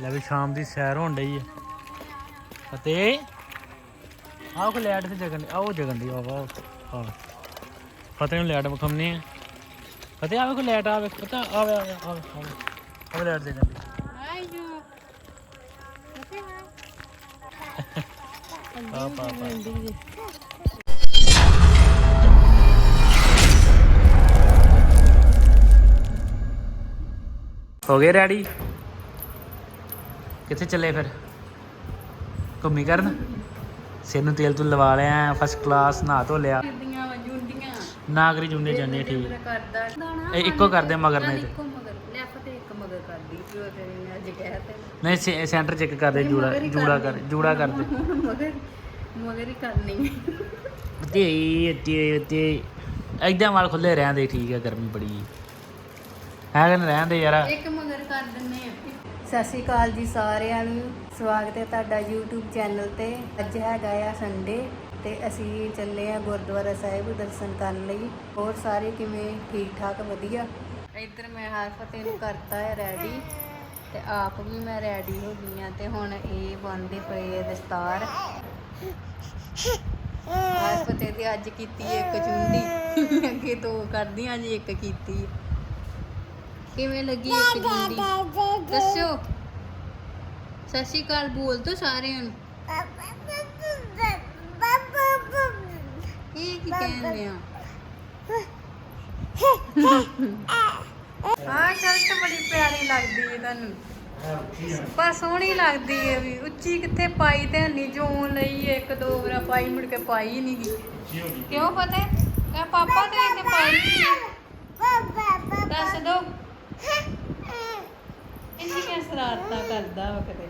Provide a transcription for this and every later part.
ਲੈ ਵੀ ਸ਼ਾਮ ਦੀ ਸੈਰ ਹੋਣ ਡਈ ਹੈ ਅਤੇ ਆਹ ਕੋ ਲੈਟ ਤੇ ਜਗਨ ਆਹ ਜਗਣ ਦੀ, ਆਹ ਵਾਹ ਆਹ। ਫਤਿਹ ਨੂੰ ਲੈਟ ਵਿਖਾਉਣੇ ਆ। ਫਤਿਹ ਆਵੇ ਕੋ ਲੈਟ ਆਵੇ ਪਤਾ ਆਵੇ ਆਵੇ ਆਵੇ ਆਵੇ ਲੈਟ ਜਗਨ ਦੀ। ਆ ਪਾ ਪਾ। ਹੋ ਗਏ ਰੈਡੀ ਕਿੱਥੇ ਚੱਲੇ ਫਿਰ? ਘੁੰਮੀ ਕਰਨ? ਸਿਰ ਨੂੰ ਤੇਲ ਤੂੰ ਲਵਾ ਲਿਆ ਫਸਟ ਕਲਾਸ ਨਹਾ ਧੋ ਲਿਆ। ਦੀਆਂ ਜੁੰਡੀਆਂ। ਨਾਗਰੀ ਜੁੰਡੇ ਜਾਂਦੇ ਠੀਕ। ਕਰਦਾ। ਇਹ ਇੱਕੋ ਕਰਦੇ ਮਗਰ ਨਹੀਂ ਤੇ। ਇੱਕੋ ਮਗਰ ਲੈਫਟ ਤੇ ਇੱਕ ਮਗਰ ਕਰਦੀ ਜੋ ਤੇਰੇ ਨੇ ਅੱਜ ਕਹਿ ਤੇ ਨਹੀਂ ਸੇ- ਸੈਂਟਰ ਚੈੱਕ ਕਰਦੇ ਜੂੜਾ ਜੂੜਾ ਕਰ ਜੂੜਾ ਕਰਦੇ। ਮਗਰ ਮਗਰ ਹੀ ਕਰਨੀ। ਤੇ ਤੇ ਤੇ ਐਦਾਂ ਵਾਲ ਖੁੱਲੇ ਰਹਿੰਦੇ ਠੀਕ ਹੈ ਗਰਮੀ ਬੜੀ। ਹੈ ਕਿ ਰਹਿੰਦੇ ਯਾਰ? ਇੱਕ ਮਗਰ ਕਰ ਦਿੰਨੇ ਆ। ਸਤਿ ਸ਼੍ਰੀ ਅਕਾਲ ਜੀ ਸਾਰਿਆਂ ਨੂੰ। ਸਵਾਗਤ ਹੈ ਤੁਹਾਡਾ YouTube ਚੈਨਲ ਤੇ। ਅੱਜ ਹੈਗਾ ਆ ਸੰਡੇ ਤੇ ਅਸੀਂ ਚੱਲੇ ਆ ਗੁਰਦੁਆਰਾ ਸਾਹਿਬ ਦਰਸ਼ਨ ਕਰਨ ਲਈ। ਹੋਰ ਸਾਰੇ ਕਿਵੇਂ? ਠੀਕ ਠਾਕ, ਵਧੀਆ? ਇੱਧਰ ਮੈਂ ਹਰ ਫਤਿਹ ਨੂੰ ਕਰਤਾ ਹੈ ਰੈਡੀ ਤੇ ਆਪ ਵੀ ਮੈਂ ਰੈਡੀ ਹੋ ਗਈ ਆ ਤੇ ਹੁਣ ਇਹ ਬੰਦੇ ਪਏ ਆ ਦਸਤਾਰ। ਹਰ ਫਤਿਹ ਦੀ ਅੱਜ ਕੀਤੀ ਇੱਕ ਚੁੰਡੀ। ਅੱਗੇ ਦੋ ਕਰਦੀਆਂ ਜੀ ਇੱਕ ਕੀਤੀ। ਕਿਵੇਂ ਲੱਗੀ ਇੱਕ ਜੁੰਡੀ ਦੱਸਿਓ ਸਤਿ ਸ਼੍ਰੀ ਅਕਾਲ ਬੋਲ ਦੋ ਸਾਰਿਆਂ ਨੂੰ। ਇਹ ਕੀ ਕਹਿੰਦੇ ਆ? ਹਾਂ ਸ਼ਰਟ ਬੜੀ ਪਿਆਰੀ ਲੱਗਦੀ ਹੈ ਤੁਹਾਨੂੰ ਪਰ ਸੋਹਣੀ ਲੱਗਦੀ ਹੈ ਵੀ। ਉੱਚੀ ਕਿੱਥੇ ਪਾਈ ਤੇ ਨਹੀਂ ਜੋਨ ਲਈ ਇੱਕ ਦੋ ਵਾਰ ਪਾਈ, ਮੁੜ ਕੇ ਪਾਈ ਨਹੀਂ ਗਈ ਕਿਉਂ ਪਤਾ ਕਹ ਪਾਪਾ ਤੇ ਇਹਨੇ ਪਾਈ ਨਹੀਂ ਦੱਸ ਦੋ। ਇੰਨੀ ਕਿਆ ਸ਼ਰਾਰਤਾਂ ਕਰਦਾ ਵਾ ਕਦੇ।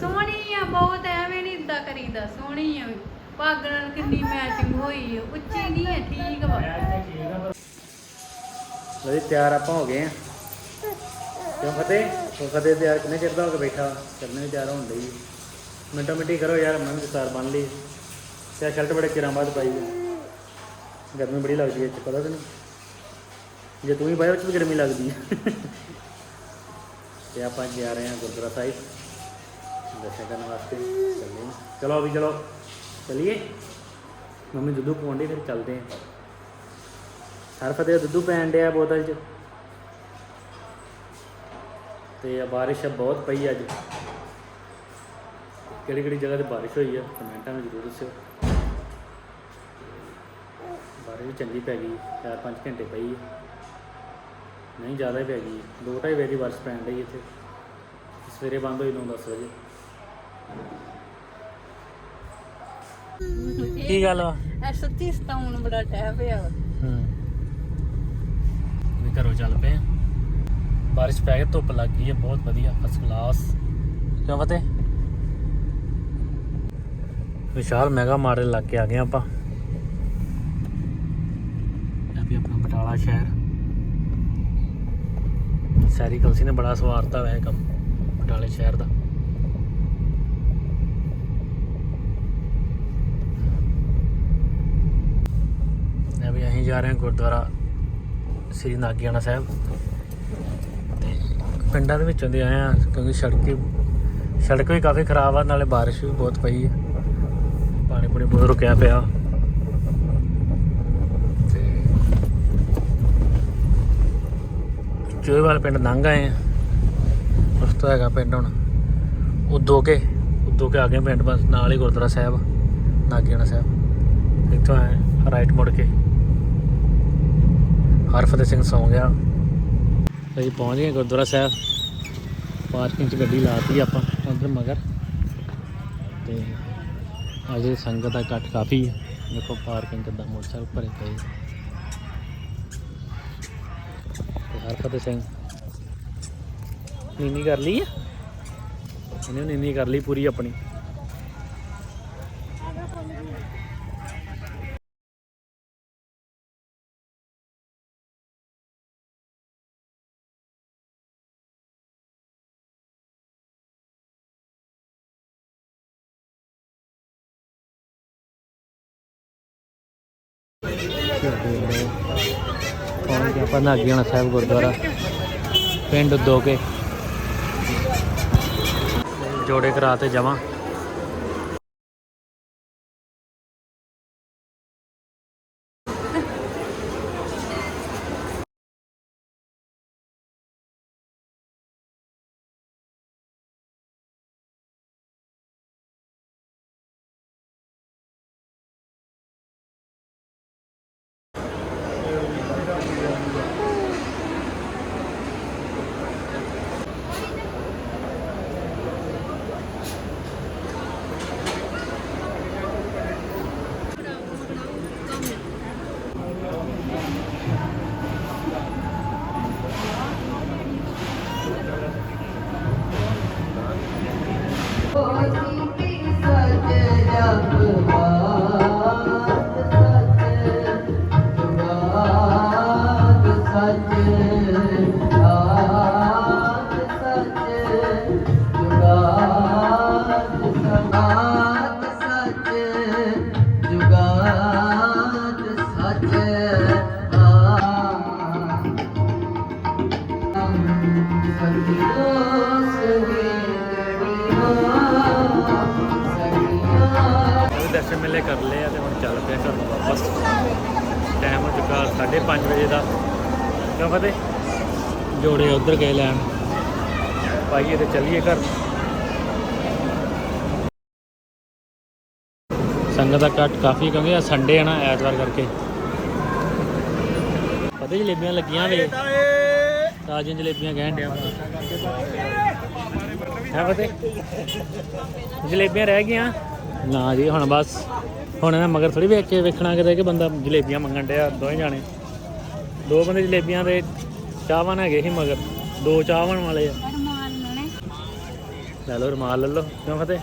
ਸੋਹਣੀ ਆ ਬਹੁਤ ਐਵੇਂ ਨਹੀਂ ਇਦਾਂ ਕਰੀਦਾ ਸੋਹਣੀ ਆ ਪੱਗ ਨਾਲ ਕਿੰਨੀ ਮੈਚਿੰਗ ਹੋਈ ਆ ਉੱਚੀ ਨਹੀਂ ਹੈ ਠੀਕ ਵਾ। ਲੋ ਤਿਆਰ ਆਪਾਂ ਹੋ ਗਏ ਆ। ਕਿਉਂ ਫਤਿਹ? ਉਹ ਫਤਿਹ ਤਿਆਰ ਕਿੰਨੇ ਚਿਰ ਦਾ ਹੋ ਕੇ ਬੈਠਾ? ਚੱਲਣੇ ਵੀ ਤਿਆਰ ਹੋਣ ਲਈ ਮਿੰਟੋ ਮਿੰਟੀ ਕਰੋ ਯਾਰ ਮੈਂ ਵੀ ਸਾਰ ਬੰਨ ਲਈ। ਤੇ ਸ਼ਰਟ ਬੜੇ ਚਿਰਾਂ ਬਾਅਦ ਪਾਈ ਹੈ ਗਰਮੀ ਬੜੀ ਲੱਗਦੀ ਹੈ ਇਹ 'ਚ ਪਤਾ ਤੈਨੂੰ? ਜੇ ਤੂੰ ਹੀ ਪਾਇਆ ਉਹ ਵੀ ਗਰਮੀ ਲੱਗਦੀ ਹੈ। ਤੇ ਆਪਾਂ ਜਾ ਰਹੇ ਹਾਂ ਗੁਰਦੁਆਰਾ ਸਾਹਿਬ। ਦਰਸ਼ਨ ਕਰਨ ਵਾਸਤੇ ਚੱਲੇ ਚਲੋ ਵੀ ਚਲੋ, ਚਲਿਏ। ਮੰਮੀ ਦੁੱਧੂ ਪਾਉਂਦੇ ਫਿਰ ਚੱਲਦੇ ਹਾਂ। ਹਰ ਫਤਿਹ ਦੁੱਧੂ ਪੈਣ ਡਿਆ ਬੋਤਲ 'ਚ। ਤੇ ਆ ਬਾਰਿਸ਼ ਬਹੁਤ ਪਈ ਅੱਜ। ਕਿਹੜੀ ਕਿਹੜੀ ਜਗ੍ਹਾ ਤੇ ਬਾਰਿਸ਼ ਹੋਈ ਆ, ਕਮੈਂਟਾਂ ਵਿੱਚ ਜ਼ਰੂਰ ਦੱਸਿਓ। ਬਾਰਿਸ਼ ਵੀ ਚੰਗੀ ਪੈ ਗਈ 4-5 ਘੰਟੇ ਪਈ ਆ। ਨਹੀਂ ਜ਼ਿਆਦਾ ਹੀ ਪੈ ਗਈ। ਦੋ ਢਾਈ ਵਜੇ ਦੀ ਬਾਰਿਸ਼ ਪੈਣ ਡਈ ਇੱਥੇ। ਸਵੇਰੇ ਬੰਦ ਹੋਈ 9-10 ਵਜੇ। ਕੀ ਗੱਲ ਐ ਸੱਚੀ ਸਤਾਉਣ ਬੜਾ ਟਹਿ ਪਿਆ ਵਾ। ਹੂੰ। ਵੀ ਘਰੋਂ ਚੱਲ ਪਏ ਆ ਬਾਰਿਸ਼ ਪੈ ਗਈ ਧੁੱਪ ਲੱਗ ਗਈ ਹੈ ਬਹੁਤ ਵਧੀਆ ਫਸਟ ਕਲਾਸ ਕਿਉਂ ਫਤਿਹ? ਵਿਸ਼ਾਲ ਮੈਗਾ ਮਾਡਲ ਲੱਗ ਕੇ ਆ ਗਏ ਆਪਾਂ। ਇਹ ਵੀ ਆਪਣਾ ਬਟਾਲਾ ਸ਼ਹਿਰ। ਸੈਰੀ ਕਲਸੀ ਨੇ, ਬੜਾ ਸਵਾਰਤਾ ਵੈ ਕੰਮ, ਬਟਾਲੇ ਸ਼ਹਿਰ ਦਾ। ਇਹ ਵੀ ਅਸੀਂ ਜਾ ਰਹੇ ਹਾਂ ਗੁਰਦੁਆਰਾ, ਸ੍ਰੀ ਨਾਗਿਆਣਾ ਸਾਹਿਬ। ਤੇ ਪਿੰਡਾਂ ਦੇ ਵਿੱਚੋਂ ਦੇ ਆਏ ਆ, ਕਿਉਂਕਿ ਸੜਕ ਸੜਕ ਵੀ ਕਾਫੀ ਖਰਾਬ ਆ, ਨਾਲੇ ਬਾਰਿਸ਼ ਵੀ ਬਹੁਤ ਪਈ ਹੈ ਪਾਣੀ ਪੂਣੀ ਬਹੁਤ ਰੁਕਿਆ ਪਿਆ। ਚੋਈਵਾਲ ਪਿੰਡ ਲੰਘ ਆਏ ਆ। ਉਸ ਤੋਂ ਹੈਗਾ ਪਿੰਡ ਹੁਣ। ਉਦੋਂ ਕੇ ਉਦੋਂ ਕੇ ਆ ਗਏ ਪਿੰਡ ਬਸ, ਨਾਲ ਹੀ ਗੁਰਦੁਆਰਾ ਸਾਹਿਬ, ਨਾਗਿਆਣਾ ਸਾਹਿਬ। ਇੱਥੋਂ ਆਏ ਰਾਈਟ ਮੁੜ ਕੇ। ਹਰਫਤਿਹ ਸਿੰਘ ਸੌਂ ਗਿਆ। ਅਸੀਂ ਪਹੁੰਚ ਗਏ ਗੁਰਦੁਆਰਾ ਸਾਹਿਬ। ਪਾਰਕਿੰਗ 'ਚ ਗੱਡੀ ਲਾਤੀ ਆਪਾਂ, ਉਧਰ ਮਗਰ। ਤੇ ਅਜੇ ਸੰਗਤ ਦਾ ਇਕੱਠ ਕਾਫੀ ਹੈ। ਦੇਖੋ ਪਾਰਕਿੰਗ ਕਿੱਦਾਂ ਮੋਟਰਸਾਈਕਲ ਭਰੇ ਪਏ ਤੇ ਸਿੰਘ। ਨੀਨੀ ਕਰ ਲਈ ਹੈ ਇਹਨੇ ਨੀਨੀ ਕਰ ਲਈ ਪੂਰੀ ਆਪਣੀ। ਆਪਾਂ ਨਾਗੀਆਣਾ ਸਾਹਿਬ ਗੁਰਦੁਆਰਾ ਪਿੰਡ ਦੋਕੇ ਜੋੜੇ ਕਰਾ ਤੇ ਜਾਵਾਂ। ਦਰਸ਼ਨ ਮੇਲੇ ਕਰ ਲਏ ਆ ਤੇ ਹੁਣ ਚੱਲ ਪਿਆ ਘਰ ਨੂੰ ਵਾਪਸ। ਟਾਈਮ ਹੋ ਚੁੱਕਾ 5:30 ਵਜੇ ਦਾ। ਕਿਉਂ ਫਤਿਹ? ਜੋੜੇ ਉਧਰ ਗਏ ਲੈਣ। ਪਾਈਏ ਤੇ ਚੱਲੀਏ ਘਰ। ਸੰਗਤ ਦਾ ਕੱਟ ਕਾਫੀ ਕਿਉਂਕਿ ਆ ਸੰਡੇ ਆ ਨਾ ਐਤਵਾਰ ਕਰਕੇ। ਪਤਾ ਜਲੇਬੀਆਂ ਲੱਗੀਆਂ ਵੇ। ਤਾਜ਼ੀਆਂ ਜਲੇਬੀਆਂ ਕਹਿਣ ਡਿਆ ਹੈ ਫਤਿਹ? ਜਲੇਬੀਆਂ ਰਹਿ ਗਈਆਂ? ਨਾ ਜੀ, ਹੁਣ ਬਸ, ਹੁਣ ਮੈਂ ਮਗਰ ਥੋੜੀ ਵੇਖ ਕੇ ਵੇਖਣਾ ਕਿਤੇ ਕਿ ਬੰਦਾ ਜਲੇਬੀਆਂ ਮੰਗਣ ਡਿਆ ਦੋਵੇਂ ਜਾਣੇ। ਦੋ ਬੰਦੇ ਜਲੇਬੀਆਂ ਦੇ ਚਾਹਵਾਨ ਹੈਗੇ ਸੀ ਮਗਰ, ਦੋ ਚਾਹਵਾਨ ਵਾਲੇ ਆ। ਲੈ ਲਓ, ਰੁਮਾਲ ਲੈ ਲਓ, ਕਿਉਂ ਫਤਿਹ?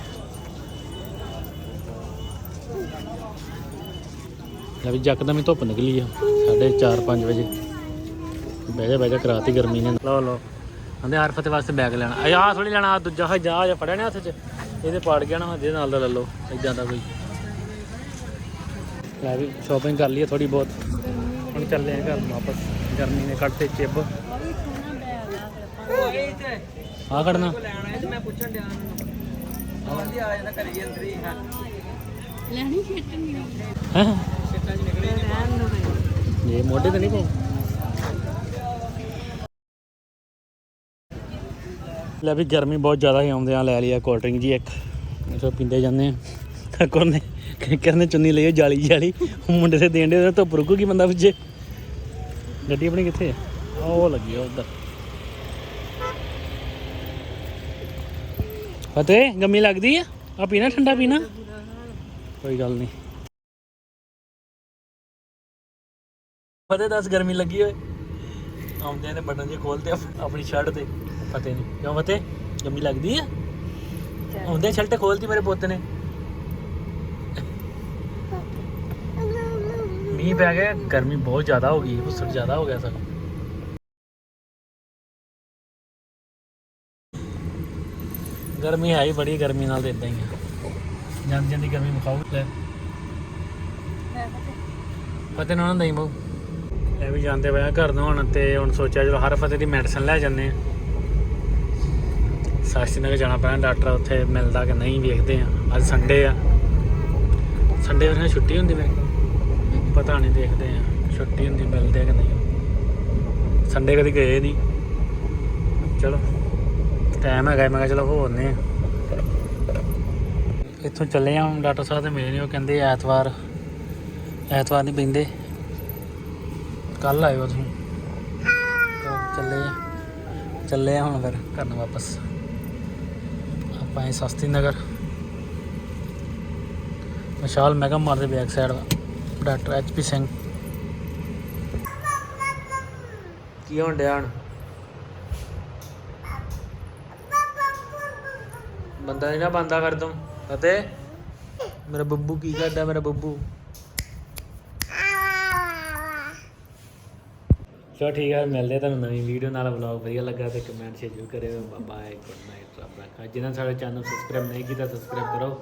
ਲੈ ਵੀ ਜੱਕਦਮ ਹੀ ਧੁੱਪ ਨਿਕਲੀ ਆ, ਸਾਢੇ 4-5 ਵਜੇ। ਬਹਿ ਜਾ ਬਹਿ ਜਾ, ਕਰਾਤੀ ਗਰਮੀ ਨੇ। ਲਓ ਲਓ, ਕਹਿੰਦੇ ਹਰ ਫਤਿਹ ਵਾਸਤੇ ਬੈਗ ਲੈਣਾ। ਆ ਥੋੜੀ ਲੈਣਾ ਦੂਜਾ ਹਾ ਜਾ, ਫੜਿਆ ਨੇ ਹੱਥ 'ਚ। ਇਹਦੇ ਪਾੜ ਗਿਆ ਨਾ, ਇਹਦੇ ਨਾਲ ਦਾ ਲੈ ਲਓ ਇਦਾਂ ਦਾ ਕੋਈ। ਲੈ ਵੀ ਸ਼ਾਪਿੰਗ ਕਰ ਲਈਏ ਥੋੜੀ ਬਹੁਤ। ਹੁਣ ਚੱਲਦੇ ਆ ਘਰ ਨੂੰ ਵਾਪਸ। ਗਰਮੀ ਨੇ ਕੱਢਤੇ ਚਿੱਬ। ਆ ਕੱਢਣਾ। ਲੈਣੀ ਛੇਟਣੀ ਹੈ? ਰਹਿਣ ਨੂੰ ਇਹ ਮੋਢੇ ਤੇ ਨਹੀਂ ਪਾਉ ਲੈ ਵੀ ਗਰਮੀ ਬਹੁਤ ਜ਼ਿਆਦਾ ਹੀ ਆਉਂਦੇ ਆ, ਲੈ ਲਿਆ ਕੋਲਡ ਡਰਿੰਕ ਜੀ ਇੱਕ। ਇਥੋਂ ਪੀਂਦੇ ਜਾਂਦੇ ਆ। ਠਾਕੁਰ ਨੇ ਕਹਿੰਦੇ ਚੁੰਨੀ ਲਈ ਜਾਲੀ ਜਾਲੀ। ਮੁੰਡੇ ਦੇ ਦੇਣ ਦੇ ਧੁੱਪ ਰੁਕੂਗੀ ਬੰਦਾ ਵਿੱਚੇ। ਗੱਡੀ ਆਪਣੀ ਕਿੱਥੇ ਆ? ਉਹ ਲੱਗੀ ਆ ਉਧਰ। ਫਤਿਹ ਗੰਮੀ ਲੱਗਦੀ ਆ? ਆ ਪੀਣਾ, ਠੰਡਾ ਪੀਣਾ? ਕੋਈ ਗੱਲ ਨਹੀਂ। ਫਤਿਹ, ਦੱਸ ਗਰਮੀ ਲੱਗੀ ਓਏ ਆਉਂਦੇ ਨੇ ਬਟਨ ਜੇ ਖੋਲਦੇ ਆਪਣੀ ਸ਼ਰਟ ਤੇ। ਫਤਿਹ ਨੇ ਕਿਉਂ ਫਤਿਹ ਗਰਮੀ ਲੱਗਦੀ ਆ। ਆਉਂਦੇ ਸ਼ਰਟ ਖੋਲਤੀ ਮੇਰੇ ਪੁੱਤ ਨੇ। ਮੀਂਹ ਪੈ ਗਿਆ ਗਰਮੀ ਬਹੁਤ ਜ਼ਿਆਦਾ ਹੋ ਗਈ ਹੁਸੜ ਜ਼ਿਆਦਾ ਹੋ ਗਿਆ ਸਾਨੂੰ ਗਰਮੀ ਹੈ ਹੀ ਬੜੀ ਗਰਮੀ ਨਾਲ ਤੇ ਇਦਾਂ ਹੀ ਆ। ਜਾਂਦੀ ਜਾਂਦੀ ਗਰਮੀ ਮੁਕਾਉ ਲੈ। ਫਤਿਹ ਨੂੰ ਨਹੀਂ ਬਹੁ ਇਹ ਵੀ ਜਾਂਦੇ ਪਏ ਘਰ ਨੂੰ ਹੁਣ ਤੇ ਹੁਣ ਸੋਚਿਆ ਚਲੋ ਹਰ ਫਤਿਹ ਦੀ ਮੈਡੀਸਨ ਲੈ ਜੰਨੇ ਆ। ਸਾਸੀ ਨਗਰ ਜਾਣਾ ਪੈਣਾ ਡਾਕਟਰ ਉੱਥੇ ਮਿਲਦਾ ਕਿ ਨਹੀਂ ਵੇਖਦੇ ਆ। ਅੱਜ ਸੰਡੇ ਆ। ਸੰਡੇ ਉਹਨਾਂ ਛੁੱਟੀ ਹੁੰਦੀ ਮੇਰੇ ਪਤਾ ਨਹੀਂ ਦੇਖਦੇ ਆ, ਛੁੱਟੀ ਹੁੰਦੀ ਮਿਲਦੇ ਕਿ ਨਹੀਂ। ਸੰਡੇ ਕਦੀ ਗਏ ਨਹੀਂ। ਚਲੋ ਟਾਈਮ ਹੈਗਾ, ਮੈਂ ਕਿਹਾ ਚਲੋ ਹੋ ਆਉਂਦੇ ਆ। ਇੱਥੋਂ ਚੱਲੇ ਆ ਹੁਣ ਡਾਕਟਰ ਸਾਹਿਬ ਦੇ ਮਿਲੇ ਨੇ, ਉਹ ਕਹਿੰਦੇ ਐਤਵਾਰ ਐਤਵਾਰ ਨਹੀਂ ਪੈਂਦੇ। ਕੱਲ ਆਇਓ ਤੁਸੀਂ। ਤਾਂ ਚੱਲੇ ਆ। ਚੱਲੇ ਆ ਹੁਣ ਫਿਰ ਘਰ ਨੂੰ ਵਾਪਸ। ਆਪਾਂ ਇਹ ਸਸਤੀ ਨਗਰ। ਵਿਸ਼ਾਲ ਮੈਗਾ ਮਾਰ ਦੇ ਬੈਕ ਸਾਈਡ ਦਾ। Doctor H P Singh. ਕੀ ਹੋਣ ਡਿਆ ਹੁਣ? ਬੰਦਾ ਨਹੀਂ ਨਾ ਬੰਦਾ ਕਰ ਦੂੰ। ਅਤੇ ਮੇਰਾ ਬੱਬੂ ਕੀ ਕਰਦਾ, ਮੇਰਾ ਬੱਬੂ? ਚਲੋ ਠੀਕ ਹੈ ਮਿਲਦੇ ਆ ਤੁਹਾਨੂੰ ਨਵੀਂ ਵੀਡੀਓ ਨਾਲ ਵਲੌਗ ਵਧੀਆ ਲੱਗਾ ਤੇ ਕਮੈਂਟ ਸ਼ੇਅਰ ਜ਼ਰੂਰ ਕਰਿਓ। ਬਾਏ ਗੁੱਡ ਨਾਈਟ ਰੱਬ ਰੱਖਾ ਜਿਨ੍ਹਾਂ ਨੇ ਸਾਡੇ ਚੈਨਲ ਸਬਸਕ੍ਰਾਈਬ ਨਹੀਂ ਕੀਤਾ ਸਬਸਕ੍ਰਾਈਬ ਕਰੋ।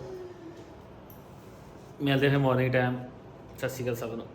ਮਿਲਦੇ ਫਿਰ ਮਾਰਨਿੰਗ ਟਾਈਮ ਸਤਿ ਸ਼੍ਰੀ ਅਕਾਲ ਸਭ ਨੂੰ।